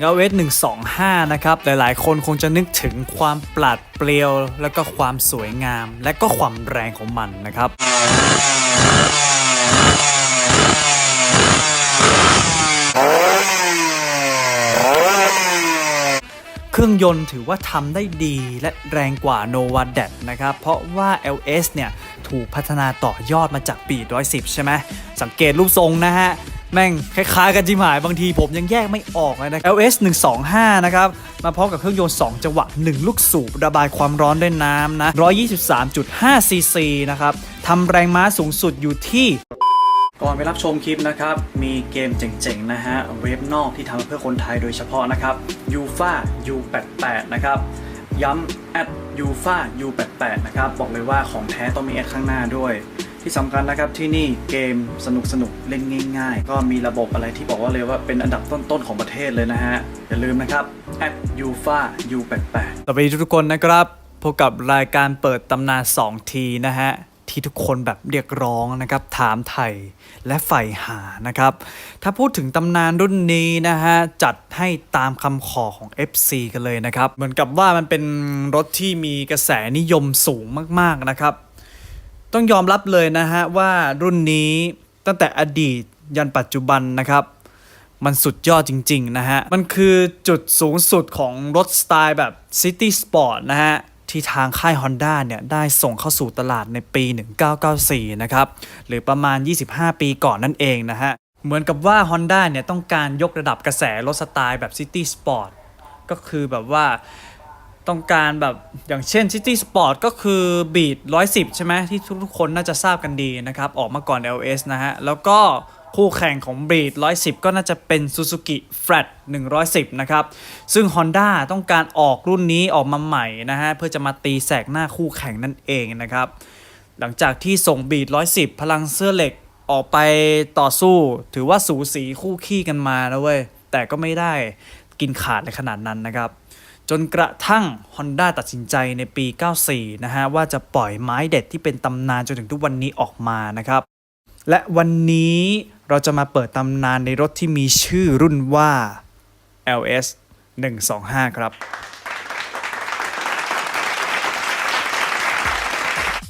เงาเวส125นะครับ หลายๆ คนคงจะนึกถึงความปราดเปรียว แล้วก็ความสวยงาม และก็ความแรงของมันนะครับเครื่องยนต์ถือว่าทำได้ดีและแรงกว่า Nova d a t นะครับ เพราะว่า LS เนี่ย ถูกพัฒนาต่อยอดมาจากปี 110 ใช่ไหม สังเกตรูปทรงนะฮะ แม่งคล้ายๆกันจิมหายบางทีผมยังแยกไม่ออกเลยนะ LS 125 นะครับ มาพร้อมกับเครื่องยนต์ 2 จังหวะ 1 ลูกสูบ ระบายความร้อนด้วยน้ำนะ 123.5 cc นะครับทำแรงม้าสูงสุดอยู่ที่ ก่อนไปรับชมคลิปนะครับ มีเกมเจ๋งๆ นะฮะ เว็บนอกที่ทำเพื่อคนไทยโดยเฉพาะนะครับ u f a U88 นะครับย้ำ at u f a U88 นะครับ บอกเลยว่าของแท้ต้องมีแอดข้างหน้าด้วย ที่สำคัญนะครับที่นี่เกมสนุกสนุกเล่นง่าย ๆ ก็มีระบบอะไรที่บอกว่าเลยว่าเป็นอันดับต้นๆของประเทศเลยนะฮะ อย่าลืมนะครับ at u f a U88 สวัสดีทุกคนนะครับพบกับรายการเปิดตำนาน2ทีนะฮะที่ทุกคนแบบเรียกร้องนะครับถามไทยและใฝ่หานะครับ ถ้าพูดถึงตำนานรุ่นนี้นะฮะจัดให้ตามคำขอของ FC กันเลยนะครับ เหมือนกับว่ามันเป็นรถที่มีกระแสนิยมสูงมากๆนะครับ ต้องยอมรับเลยนะฮะว่ารุ่นนี้ตั้งแต่อดีตยันปัจจุบันนะครับ มันสุดยอดจริง ๆ นะฮะ มันคือจุดสูงสุดของรถสไตล์แบบ City Sport นะฮะ ที่ทางค่าย Honda เนี่ย ได้ส่งเข้าสู่ตลาดในปี 1994 นะครับ หรือประมาณ 25 ปีก่อนนั่นเองนะฮะ เหมือนกับว่า Honda เนี่ย ต้องการยกระดับกระแสรถสไตล์แบบ City Sport ก็คือแบบว่า ต้องการแบบอย่างเช่น City Sport ก็คือบีด110 ใช่ไหมที่ทุกคนน่าจะทราบกันดีนะครับ ออกมาก่อน LS นะฮะ แล้วก็คู่แข่งของบีด110 ก็น่าจะเป็น Suzuki Flat 110 นะครับ ซึ่ง Honda ต้องการออกรุ่นนี้ออกมาใหม่นะฮะ เพื่อจะมาตีแสกหน้าคู่แข่งนั่นเองนะครับ หลังจากที่ส่งบีด110 พลังเสื้อเหล็กออกไปต่อสู้ ถือว่าสูสีคู่ขี้กันมานะเว้ยแต่ก็ไม่ได้กินขาดในขนาดนั้นนะครับ จนกระทั่ง Honda ตัดสินใจในปี 94 นะฮะ ว่าจะปล่อยไม้เด็ดที่เป็นตำนานจนถึงทุกวันนี้ออกมานะครับ และวันนี้เราจะมาเปิดตำนานในรถที่มีชื่อรุ่นว่า LS 125 ครับ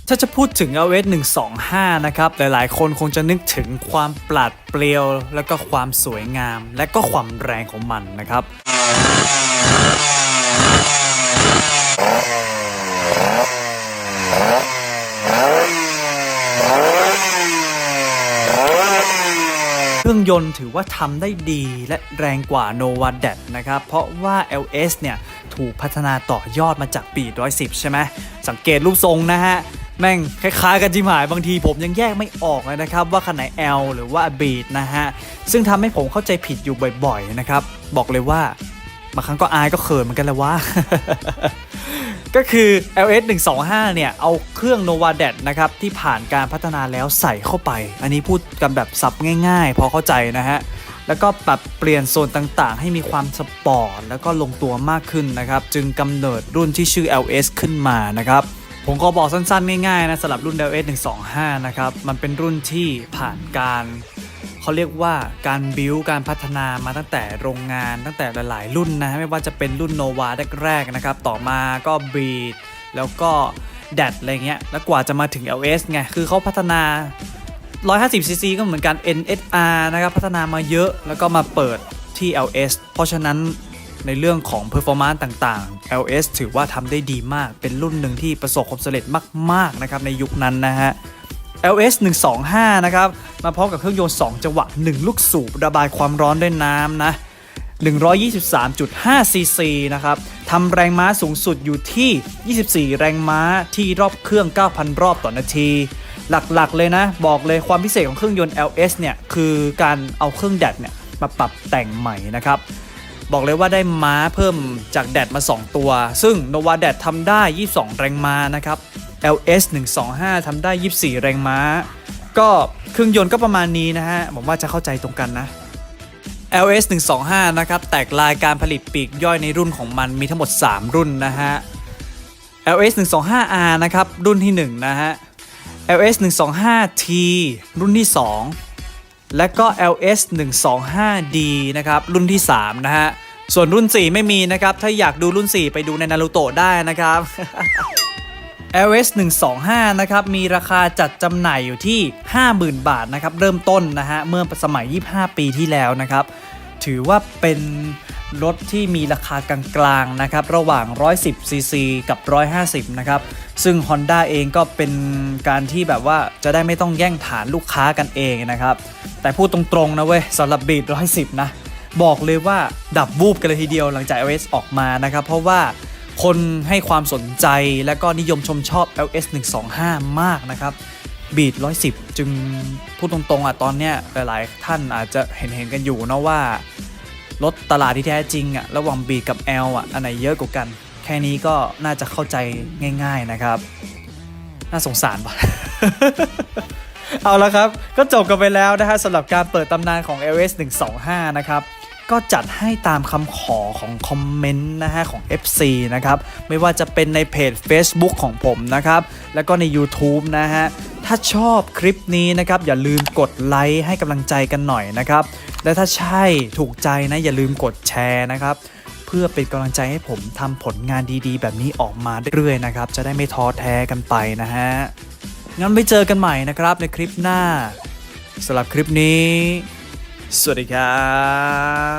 ถ้าจะพูดถึง LS 125 นะครับ หลายๆ คนคงจะนึกถึงความปราดเปรียว แล้วก็ความสวยงาม และก็ความแรงของมันนะครับ เครื่อง ยนต์ถือว่าทำได้ดีและแรงกว่า Nova d a t นะครับ เพราะว่า LS เนี่ย ถูกพัฒนาต่อยอดมาจากปี 110 ใช่ไหม สังเกตรูปทรงนะฮะ แม่งคล้ายๆกันจิมหายบางทีผมยังแยกไม่ออกเลยนะครับ ว่าคันไหน L หรือว่า Beat นะฮะ ซึ่งทำให้ผมเข้าใจผิดอยู่บ่อยๆนะครับ บอกเลยว่าบางครั้งก็อายก็เขินเหมือนกันแหละว่า ก็คือ LS 125เนี่ย เอาเครื่อง Nova d a t นะครับ ที่ผ่านการพัฒนาแล้วใส่เข้าไป อันนี้พูดกันแบบซับง่าย ๆ พอเข้าใจนะฮะ แล้วก็ปรับเปลี่ยนโซนต่างๆ ให้มีความสปอร์ตแล้วก็ลงตัวมากขึ้นนะครับ จึงกำเนิดรุ่นที่ชื่อ LS ขึ้นมานะครับผมก็บอกสั้นๆ ง่ายๆนะสำหรับรุ่น LS 125 นะครับ มันเป็นรุ่นที่ผ่านการ เขาเรียกว่าการบิวการพัฒนามาตั้งแต่โรงงานตั้งแต่หลาย ๆ รุ่นนะไม่ว่าจะเป็นรุ่นโนวาแรก ๆ นะครับ ต่อมาก็บีดแล้วก็แดดอะไรเงี้ยแล้วกว่าจะมาถึง LS ไง คือเขาพัฒนา 150cc ก็เหมือนกัน NSR นะครับ พัฒนามาเยอะแล้วก็มาเปิดที่ LS เพราะฉะนั้นในเรื่องของ performance ต่างๆ LS ถือว่าทำได้ดีมาก เป็นรุ่นหนึ่งที่ประสบความสำเร็จมาก ๆ นะครับ ในยุคนั้นนะฮะ LS 125 นะครับ มาพร้อมกับเครื่องยนต์ 2 จังหวะ 1 ลูกสูบ ระบายความร้อนด้วยน้ำนะ 123.5 cc นะครับ ทำแรงม้าสูงสุดอยู่ที่ 24 แรงม้าที่รอบเครื่อง 9,000 รอบต่อนาที หลักๆ เลยนะ บอกเลยความพิเศษของเครื่องยนต์ LS เนี่ย คือการเอาเครื่องแดดเนี่ย มาปรับแต่งใหม่นะครับบอกเลยว่าได้ม้าเพิ่มจากแดดมา 2 ตัว ซึ่ง Nova d a d ทำได้ 22 แรงม้านะครับ LS 125ทำได้ 24 แรงม้า ก็เครื่องยนต์ก็ประมาณนี้นะฮะ ผมว่าจะเข้าใจตรงกันนะ LS 125นะครับ แตกลายการผลิตปีกย่อยในรุ่นของมันมีทั้งหมด 3 รุ่นนะฮะ LS 125R นะครับ รุ่นที่ 1 นะฮะ LS 125T รุ่นที่ 2 และก็ LS 125D นะครับ รุ่นที่ 3 นะฮะ ส่วนรุ่น 4 ไม่มีนะครับ ถ้าอยากดูรุ่น 4 ไปดูในนารูโตะได้นะครับ LS 125นะครับมีราคาจัดจำหน่ายอยู่ที่ 50,000 บาทนะครับเริ่มต้นนะฮะเมื่อสมัย 25 ปีที่แล้วนะครับถือว่าเป็นรถที่มีราคากลางๆนะครับระหว่าง 110 cc กับ 150 นะครับ ซึ่ง Honda เองก็เป็นการที่แบบว่าจะได้ไม่ต้องแย่งฐานลูกค้ากันเองนะครับ แต่พูดตรงๆนะเว้ยสำหรับบีด110 นะ บอกเลยว่าดับวูบกันเลยทีเดียวหลังจาก LS ออกมานะครับ เพราะว่า คนให้ความสนใจและก็นิยมชมชอบ LS 125 มากนะครับบีด110 จึงพูดตรงๆอะตอนเนี้ยหลายๆ ท่านอาจจะเห็นเห็นกันอยู่นะว่า รถตลาดที่แท้จริงอะระหว่าง B กับ L อะอันไหนเยอะกว่ากัน แค่นี้ก็น่าจะเข้าใจง่ายๆนะครับ น่าสงสารว่ะเอาละครับ ก็จบกันไปแล้วนะฮะสำหรับการเปิดตำนานของ LS 125 นะครับ ก็จัดให้ตามคำขอของคอมเมนต์นะฮะของ FC นะครับ ไม่ว่าจะเป็นในเพจ Facebook ของผมนะครับ แล้วก็ใน YouTube นะฮะ ถ้าชอบคลิปนี้นะครับ อย่าลืมกดไลค์ให้กำลังใจกันหน่อยนะครับ และถ้าใช่ถูกใจนะ อย่าลืมกดแชร์นะครับ เพื่อเป็นกำลังใจให้ผมทำผลงานดีๆ แบบนี้ออกมาเรื่อยๆนะครับ จะได้ไม่ท้อแท้กันไปนะฮะงั้นไปเจอกันใหม่นะครับในคลิปหน้าสำหรับคลิปนี้ สวัสดีครับ